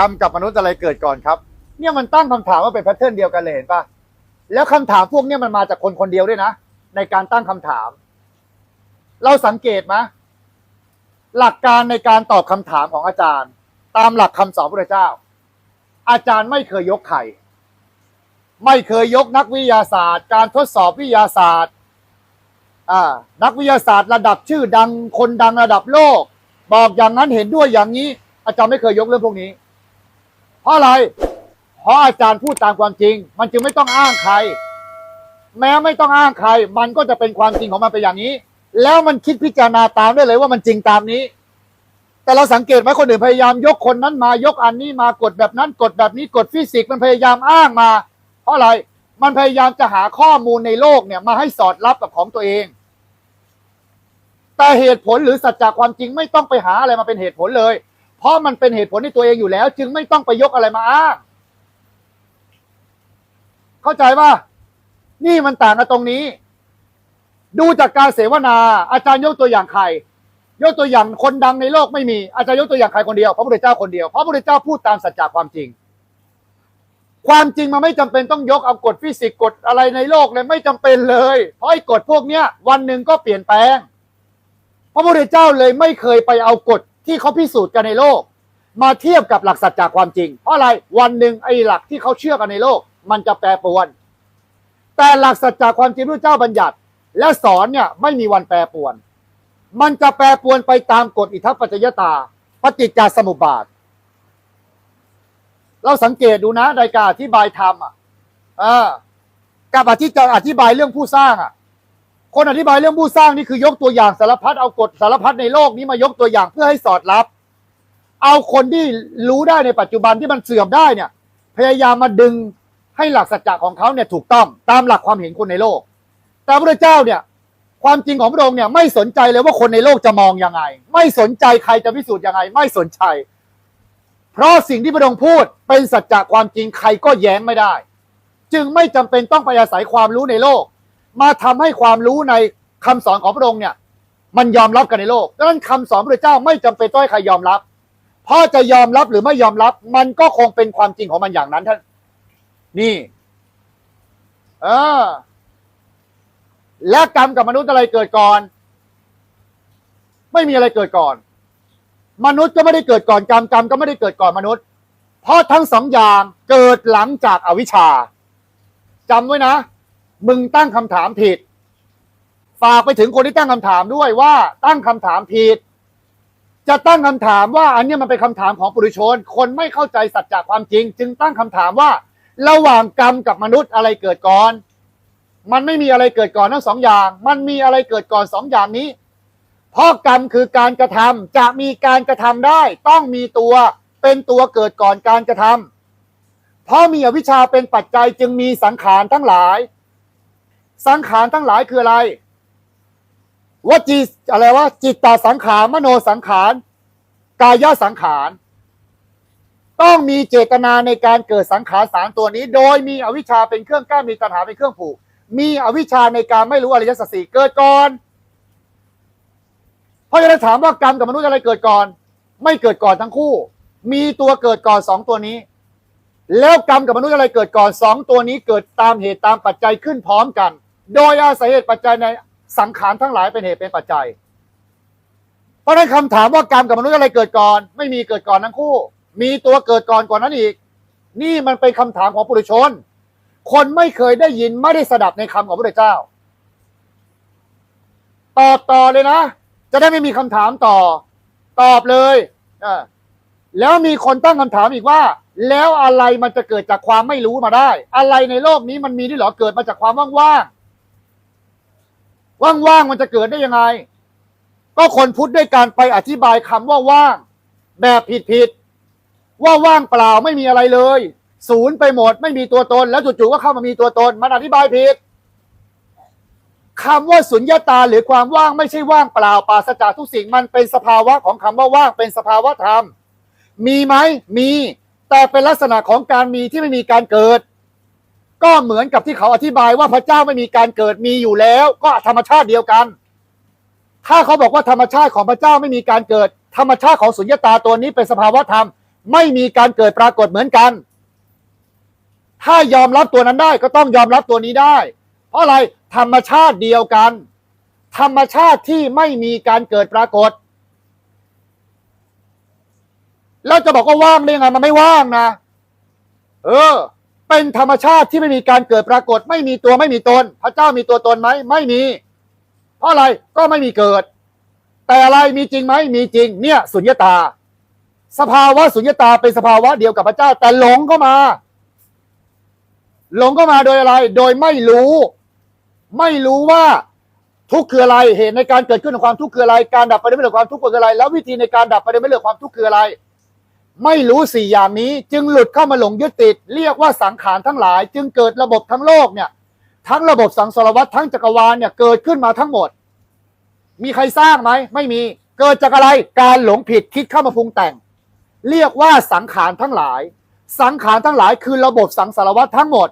รรมกับมนุษย์อะไรเกิดก่อนครับ เนี่ยมันตั้งคำถามว่าเป็นแพทเทิร์นเดียวกันเลยเห็นปะแล้วคำถามพวกนี้มันมาจากคนคนเดียวด้วยนะ ในการตั้งคำถาม เราสังเกตไหมหลักการในการตอบคำถามของอาจารย์ ตามหลักคำสอนพระเจ้า อาจารย์ไม่เคยยกใครไม่เคยยกนักวิทยาศาสตร์ การทดสอบวิทยาศาสตร์นักวิทยาศาสตร์ระดับชื่อดังคนดังระดับโลก บอกอย่างนั้นเห็นด้วยอย่างนี้ อาจารย์ไม่เคยยกเรื่องพวกนี้ ราะอะไร เพราะอาจารย์พูดตามความจริง มันจึงไม่ต้องอ้างใคร แม้ไม่ต้องอ้างใคร มันก็จะเป็นความจริงของมันไปอย่างนี้ แล้วมันคิดพิจารณาตามได้เลยว่ามันจริงตามนี้ แต่เราสังเกตไหมคนอื่นพยายามยกคนนั้นมายกอันนี้มากดแบบนั้นกดแบบนี้กดฟิสิกส์มันพยายามอ้างมา เพราะอะไร มันพยายามจะหาข้อมูลในโลกเนี่ยมาให้สอดรับกับของตัวเองแต่เหตุผลหรือสัจจะความจริงไม่ต้องไปหาอะไรมาเป็นเหตุผลเลย เพราะมันเป็นเหตุผลในตัวเองอยู่แล้ว จึงไม่ต้องไปยกอะไรมาอ้างเข้าใจป่ะนี่มันต่างกันตรงนี้ ดูจากการเสวนา อาจารย์ยกตัวอย่างใครยกตัวอย่างคนดังในโลกไม่มีอาจารย์ยกตัวอย่างใครคนเดียวพระพุทธเจ้าคนเดียวพระพุทธเจ้าพูดตามสัจจะความจริง ความจริงมันไม่จำเป็นต้องยกเอากฎฟิสิกส์กฎอะไรในโลกเลยไม่จำเป็นเลย เพราะไอ้กฎพวกเนี้ย วันหนึ่งก็เปลี่ยนแปลง พระพุทธเจ้าเลยไม่เคยไปเอากฎ ที่เขาพิสูจน์กันในโลก มาเทียบกับหลักสัจจะความจริง เพราะอะไรวันหนึ่งไอ้หลักที่เขาเชื่อกันในโลก มันจะแปรปรวน แต่หลักสัจจะความจริงพระเจ้าบัญญัติ และสอนเนี่ยไม่มีวันแปรปรวน มันจะแปรปรวนไปตามกฎอิทัปปัจจยตาปฏิจจสมุปบาท เราสังเกตดูนะในการอธิบายธรรมอะกับอธิจะอธิบายเรื่องผู้สร้างอะ คนอธิบายเรื่องผู้สร้างนี่คือยกตัวอย่างสารพัดเอากฎสารพัดในโลกนี้มายกตัวอย่างเพื่อให้สอดรับ เอาคนที่รู้ได้ในปัจจุบันที่มันเสื่อมได้เนี่ย พยายามมาดึงให้หลักสัจจะของเขาเนี่ยถูกต้องตามหลักความเห็นคนในโลก แต่พระเจ้าเนี่ย ความจริงของพระองค์เนี่ยไม่สนใจเลยว่าคนในโลกจะมองยังไง ไม่สนใจใครจะพิสูจน์ยังไง ไม่สนใจ เพราะสิ่งที่พระองค์พูดเป็นสัจจะความจริงใครก็แย้งไม่ได้ จึงไม่จำเป็นต้องไปอาศัยความรู้ในโลก มาทำให้ความรู้ในคำสอนของพระองค์เนี่ย มันยอมรับกันในโลกดังนั้นคำสอนพระเจ้าไม่จำเป็นต้องให้ใครยอมรับ เพราะจะยอมรับหรือไม่ยอมรับ มันก็คงเป็นความจริงของมันอย่างนั้นท่านนี่ เออ และกรรมกับมนุษย์อะไรเกิดก่อน ไม่มีอะไรเกิดก่อน มนุษย์ก็ไม่ได้เกิดก่อนกรรมกรรมก็ไม่ได้เกิดก่อนมนุษย์ เพราะทั้งสองอย่างเกิดหลังจากอวิชชาจำไว้นะ มึงตั้งคำถามผิด ฝากไปถึงคนที่ตั้งคำถามด้วยว่าตั้งคำถามผิด จะตั้งคำถามว่า อันนี้มันเป็นคำถามของปุถุชน คนไม่เข้าใจสัจจะความจริง จึงตั้งคำถามว่า ระหว่างกรรมกับมนุษย์อะไรเกิดก่อน มันไม่มีอะไรเกิดก่อนทั้งสองอย่าง มันมีอะไรเกิดก่อนสองอย่างนี้ เพราะกรรมคือการกระทำจะมีการกระทำได้ ต้องมีตัวเป็นตัวเกิดก่อนการกระทำเพราะมีอวิชชาเป็นปัจจัยจึงมีสังขารทั้งหลาย สังขารทั้งหลายคืออะไรวจีอะไรวะจิตตสังขารมโนสังขาร กายสังขาร ต้องมีเจตนาในการเกิดสังขารสารตัวนี้ โดยมีอวิชชาเป็นเครื่องกั้นมีตัณหาเป็นเครื่องผูก มีอวิชชาในการไม่รู้อริยสัจสี่เกิดก่อนเพราะฉะนั้นถามว่ากรรมกับมนุษย์อะไรเกิดก่อน ไม่เกิดก่อนทั้งคู่ มีตัวเกิดก่อนสองตัวนี้ แล้วกรรมกับมนุษย์อะไรเกิดก่อนสองตัวนี้เกิดตามเหตุตามปัจจัยขึ้นพร้อมกัน โดยอาศัยเหตุปัจจัยในสังขารทั้งหลายเป็นเหตุเป็นปัจจัย เพราะนั้นคำถามว่ากรรมกับมนุษย์อะไรเกิดก่อน ไม่มีเกิดก่อนทั้งคู่ มีตัวเกิดก่อนกว่านั้นอีก นี่มันเป็นคำถามของปุถุชน คนไม่เคยได้ยินไม่ได้สดับในคำของพระเจ้าตอบต่อเลยนะ จะได้ไม่มีคำถามต่อ ตอบเลยอแล้วมีคนตั้งคำถามอีกว่า แล้วอะไรมันจะเกิดจากความไม่รู้มาได้ อะไรในโลกนี้มันมีด้วยหรอเกิดมาจากความว่างๆ ว่างๆมันจะเกิดได้ยังไง ก็คนพุทธด้วยการไปอธิบายคำว่าว่าง แบบผิดๆว่าว่างเปล่าไม่มีอะไรเลย ศูนย์ไปหมด ไม่มีตัวตน แล้วจู่ๆก็เข้ามามีตัวตน มันอธิบายผิดคำว่าสุญญตาหรือความว่างไม่ใช่ว่างเปล่าปราศจากทุกสิ่งมันเป็นสภาวะของคำว่าว่างเป็นสภาวะธรรม มีไหมมี แต่เป็นลักษณะของการมีที่ไม่มีการเกิด ก็เหมือนกับที่เขาอธิบายว่าพระเจ้าไม่มีการเกิดมีอยู่แล้ว ก็ธรรมชาติเดียวกัน ถ้าเขาบอกว่าธรรมชาติของพระเจ้าไม่มีการเกิด ธรรมชาติของสุญญตาตัวนี้เป็นสภาวะธรรม ไม่มีการเกิดปรากฏเหมือนกัน ถ้ายอมรับตัวนั้นได้ก็ต้องยอมรับตัวนี้ได้ เพราะอะไรธรรมชาติเดียวกัน ธรรมชาติที่ไม่มีการเกิดปรากฏแล้วจะบอกว่าว่างได้ยังไงมันไม่ว่างนะ เออ เป็นธรรมชาติที่ไม่มีการเกิดปรากฏ ไม่มีตัวไม่มีตน พระเจ้ามีตัวตนไหมไม่มี เพราะอะไรก็ไม่มีเกิด แต่อะไรมีจริงไหมมีจริง เนี่ยสุญญตา สภาวะสุญญตาเป็นสภาวะเดียวกับพระเจ้า แต่หลงก็มา หลงก็มาโดยอะไร โดยไม่รู้ ไม่รู้ว่าทุกข์คืออะไร เหตุในการเกิดขึ้นของความทุกข์คืออะไร การดับไปได้ไม่เหลือความทุกข์คืออะไร แล้ววิธีในการดับไปได้ไม่เหลือความทุกข์คืออะไร ไม่รู้สี่อย่างนี้ จึงหลุดเข้ามาหลงยึดติด เรียกว่าสังขารทั้งหลาย จึงเกิดระบบทั้งโลกเนี่ย ทั้งระบบสังสารวัตทั้งจักรวาลเนี่ยเกิดขึ้นมาทั้งหมด มีใครสร้างไหมไม่มีเกิดจากอะไรการหลงผิดคิดเข้ามาปรุงแต่ง เรียกว่าสังขารทั้งหลาย สังขารทั้งหลายคือระบบสังสารวัตทั้งหมด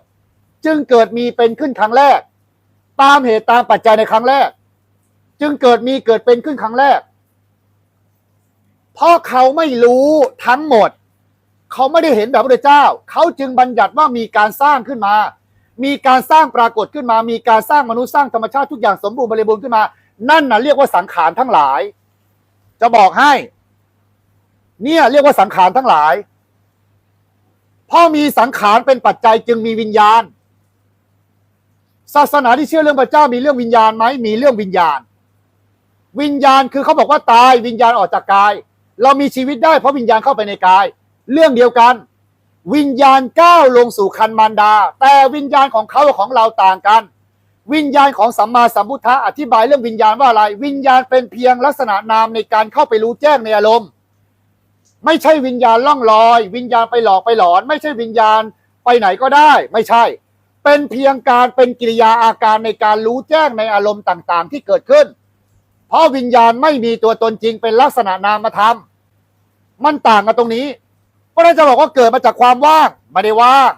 จึงเกิดมีเป็นขึ้นครั้งแรก ตามเหตุตามปัจจัยในครั้งแรก จึงเกิดมีเกิดเป็นขึ้นครั้งแรก เพราะเขาไม่รู้ทั้งหมด เขาไม่ได้เห็นแบบพระเจ้า เขาจึงบัญญัติว่ามีการสร้างขึ้นมา มีการสร้างปรากฏขึ้นมา มีการสร้างมนุษย์สร้างธรรมชาติทุกอย่างสมบูรณ์บริบูรณ์ขึ้นมา นั่นน่ะเรียกว่าสังขารทั้งหลาย จะบอกให้ เนี่ยเรียกว่าสังขารทั้งหลายพราะมีสังขารเป็นปัจจัยจึงมีวิญญาณ ศาสนาที่เชื่อเรื่องพระเจ้ามีเรื่องวิญญาณไหมมีเรื่องวิญญาณ วิญญาณคือเขาบอกว่าตายวิญญาณออกจากกาย เรามีชีวิตได้เพราะวิญญาณเข้าไปในกาย เรื่องเดียวกัน วิญญาณก้าวลงสู่คันมารดา แต่วิญญาณของเขากับของเราต่างกัน วิญญาณของสัมมาสัมพุทธะอธิบายเรื่องวิญญาณว่าอะไร วิญญาณเป็นเพียงลักษณะนามในการเข้าไปรู้แจ้งในอารมณ์ ไม่ใช่วิญญาณล่องลอย วิญญาณไปหลอกไปหลอน ไม่ใช่วิญญาณไปไหนก็ได้ ไม่ใช่ เป็นเพียงการเป็นกิริยาอาการในการรู้แจ้งในอารมณ์ต่างๆ ที่เกิดขึ้น เพราะวิญญาณไม่มีตัวตนจริงเป็นลักษณะนามธรรม มันต่างกันตรงนี้ เพราะนั้นจะบอกว่าเกิดมาจากความว่างไม่ได้ว่าง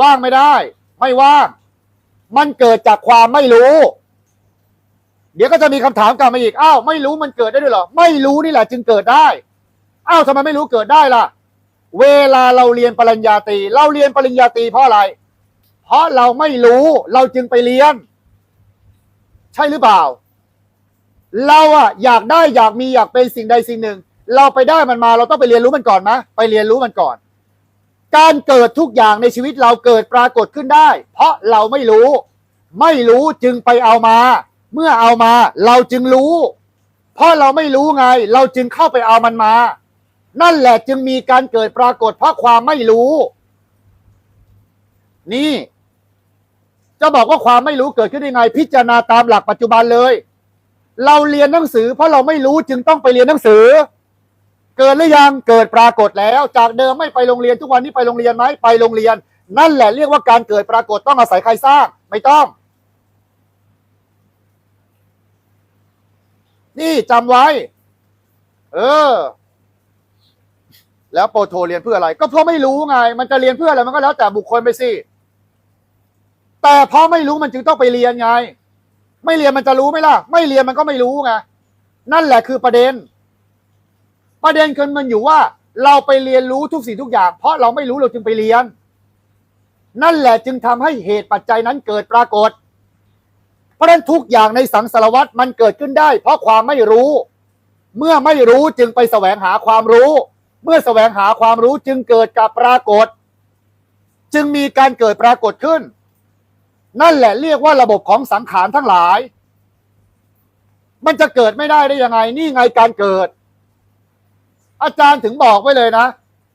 ว่างไม่ได้ ไม่ว่าง มันเกิดจากความไม่รู้ เดี๋ยวก็จะมีคำถามกลับมาอีกอ้าวไม่รู้มันเกิดได้ด้วยหรอ ไม่รู้นี่แหละ จึงเกิดได้อ้าวทำไมไม่รู้เกิดได้ล่ะ เวลาเราเรียนปริญญาตรีเราเรียนปริญญาตรีเพราะอะไร เพราะเราไม่รู้เราจึงไปเรียน ใช่หรือเปล่า เราอะอยากได้อยากมีอยากเป็นสิ่งใดสิ่งหนึ่ง เราไปได้มันมาเราต้องไปเรียนรู้มันก่อนไหมไปเรียนรู้มันก่อน การเกิดทุกอย่างในชีวิตเราเกิดปรากฏขึ้นได้ เพราะเราไม่รู้ ไม่รู้จึงไปเอามา เมื่อเอามาเราจึงรู้ เพราะเราไม่รู้ไง เราจึงเข้าไปเอามันมา นั่นแหละจึงมีการเกิดปรากฏเพราะความไม่รู้ นี่ จะบอกว่าความไม่รู้เกิดขึ้นได้ไง พิจารณาตามหลักปัจจุบันเลย เราเรียนหนังสือ เพราะเราไม่รู้จึงต้องไปเรียนหนังสือ เกิดหรือยังเกิดปรากฏแล้ว จากเดิมไม่ไปโรงเรียนทุกวันนี้ไปโรงเรียนไหมไปโรงเรียน นั่นแหละเรียกว่าการเกิดปรากฏต้องอาศัยใครสร้าง ไม่ต้อง นี่จำไว้ เออ แล้วโปรโทเรียนเพื่ออะไร ก็เพราะไม่รู้ไง มันจะเรียนเพื่ออะไรมันก็แล้วแต่บุคคลไปสิแต่เพราะไม่รู้มันจึงต้องไปเรียนไง ไม่เรียนมันจะรู้ไหมล่ะ ไม่เรียนมันก็ไม่รู้ไงนั่นแหละคือประเด็น ประเด็นคือมันอยู่ว่า เราไปเรียนรู้ทุกสิ่งทุกอย่าง เพราะเราไม่รู้เราจึงไปเรียน นั่นแหละจึงทำให้เหตุปัจจัยนั้นเกิดปรากฏ เพราะฉะนั้นทุกอย่างในสังสารวัตรมันเกิดขึ้นได้ เพราะความไม่รู้ เมื่อไม่รู้จึงไปแสวงหาความรู้ เมื่อแสวงหาความรู้จึงเกิดกับปรากฏ จึงมีการเกิดปรากฏขึ้น นั่นแหละเรียกว่าระบบของสังขารทั้งหลาย มันจะเกิดไม่ได้ได้ยังไง นี่ไงการเกิด อาจารย์ถึงบอกไว้เลยนะ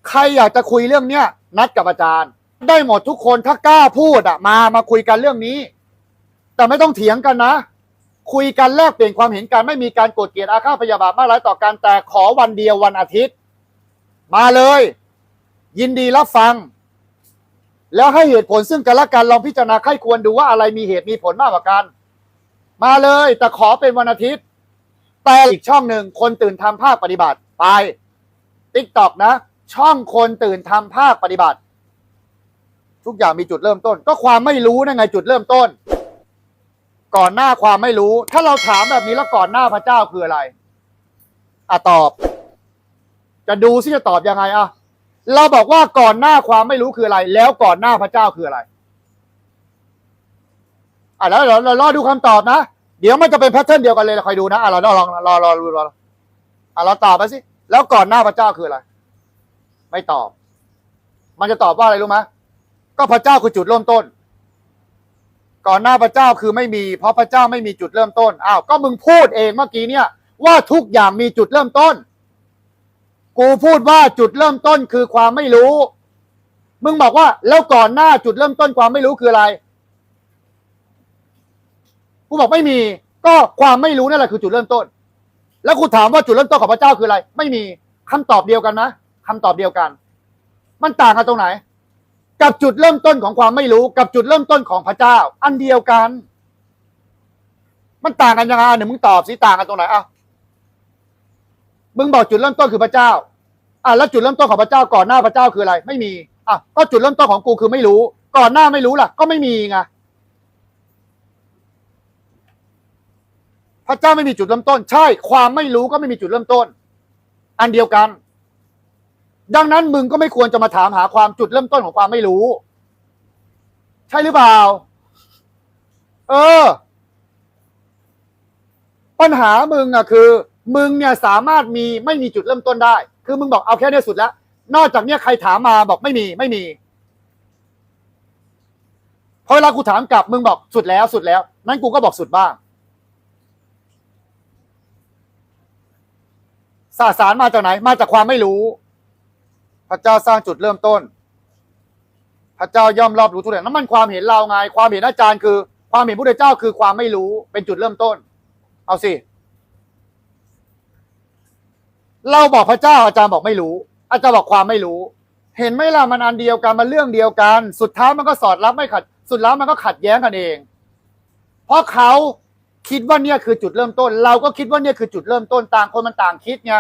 ใครอยากจะคุยเรื่องเนี้ยนัดกับอาจารย์ ได้หมดทุกคนถ้ากล้าพูดอะมามาคุยกันเรื่องนี้ แต่ไม่ต้องเถียงกันนะ คุยกันแลกเปลี่ยนความเห็นกันไม่มีการโกรธเกลียดอาฆาตพยาบาทมาร้ายต่อกันแต่ขอวันเดียววันอาทิตย์ มาเลย ยินดีรับฟัง แล้วให้เหตุผลซึ่งกันและกันลองพิจารณาไข้ควรดูว่าอะไรมีเหตุมีผลมากกว่ากัน มาเลยแต่ขอเป็นวันอาทิตย์แต่อีกช่องหนึ่งคนตื่นทำภาคปฏิบัติไป ติ๊กต็อกนะ ช่องคนตื่นทำภาคปฏิบัติ ทุกอย่างมีจุดเริ่มต้น ก็ความไม่รู้นั่นไงจุดเริ่มต้น ก่อนหน้าความไม่รู้ ถ้าเราถามแบบนี้แล้วก่อนหน้าพระเจ้าคืออะไรอะตอบ จะดูซิจะตอบยังไงอะเราบอกว่าก่อนหน้าความไม่รู้คืออะไร แล้วก่อนหน้าพระเจ้าคืออะไรอะแล้วเราเรารอดูคำตอบนะ เดี๋ยวมันจะเป็นแพทเทิร์นเดียวกันเลยเราคอยดูนะอะเราลองรอรอรอรออะเราตอบไปสิ แล้วก่อนหน้าพระเจ้าคืออะไร ไม่ตอบ มันจะตอบว่าอะไรรู้ไหมก็พระเจ้าคือจุดเริ่มต้น ก่อนหน้าพระเจ้าคือไม่มี เพราะพระเจ้าไม่มีจุดเริ่มต้นอ้าวก็มึงพูดเองเมื่อกี้เนี่ย ว่าทุกอย่างมีจุดเริ่มต้น กูพูดว่าจุดเริ่มต้นคือความไม่รู้ มึงบอกว่า แล้วก่อนหน้าจุดเริ่มต้นความไม่รู้คืออะไรกูบอกไม่มี ก็ความไม่รู้นั่นแหละคือจุดเริ่มต้น แล้วกูถามว่าจุดเริ่มต้นของพระเจ้าคืออะไร ไม่มีคำตอบเดียวกันนะคำตอบเดียวกัน มันต่างกันตรงไหน กับจุดเริ่มต้นของความไม่รู้กับจุดเริ่มต้นของพระเจ้า อันเดียวกัน มันต่างกันยังไงเนี่ยมึงตอบสิต่างกันตรงไหนอะมึงบอกจุดเริ่มต้นคือพระเจ้าอะแล้วจุดเริ่มต้นของพระเจ้าก่อนหน้าพระเจ้าคืออะไร ไม่มีอะก็จุดเริ่มต้นของกูคือไม่รู้ ก่อนหน้าไม่รู้ล่ะ ก็ไม่มีไง ระเจ้าไม่มีจุดเริ่มต้น ใช่ ความไม่รู้ก็ไม่มีจุดเริ่มต้น อันเดียวกัน ดังนั้นมึงก็ไม่ควรจะมาถามหาความจุดเริ่มต้นของความไม่รู้ ใช่หรือเปล่า เออ ปัญหามึงอะคือ มึงเนี่ยสามารถมีไม่มีจุดเริ่มต้นได้ คือมึงบอกเอาแค่เนี้ยสุดแล้ว นอกจากเนี้ยใครถามมาบอกไม่มีไม่มีพอเวลากูถามกลับมึงบอกสุดแล้วสุดแล้ว นั้นกูก็บอกสุดบ้าง สาสารมาจากไหน มาจากความไม่รู้ พระเจ้าสร้างจุดเริ่มต้น พระเจ้าย่อมรอบรู้ทุกอย่างนั้นมันความเห็นเราไง ความเห็นอาจารย์คือ ความเห็นพระเจ้าคือความไม่รู้เป็นจุดเริ่มต้น เอาสิ เราบอกพระเจ้าอาจารย์บอกไม่รู้ อาจารย์บอกความไม่รู้ เห็นไหมล่ะมันอันเดียวกันมันเรื่องเดียวกัน สุดท้ายมันก็สอดรับไม่ขัด สุดแล้วมันก็ขัดแย้งกันเอง เพราะเขา คิดว่าเนี่ยคือจุดเริ่มต้น เราก็คิดว่าเนี่ยคือจุดเริ่มต้นต่างคนมันต่างคิดไง